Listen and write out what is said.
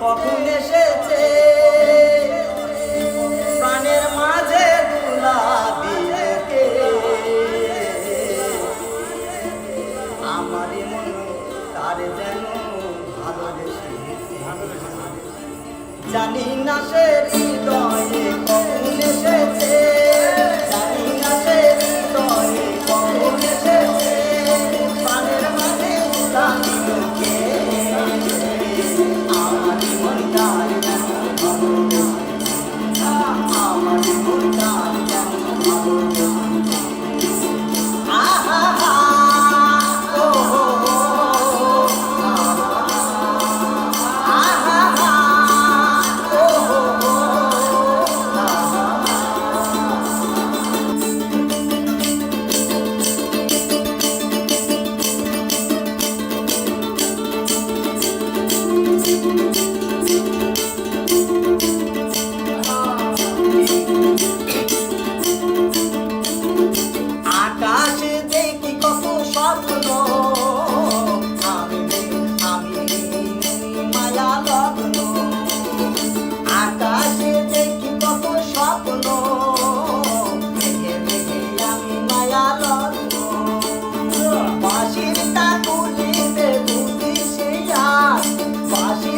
কখন এসেছে? প্রাণের মাঝে দুলা দিয়েকে আমার মন তার যেন ভালোবেসে জানি না সে হৃদয়ে God. Fazem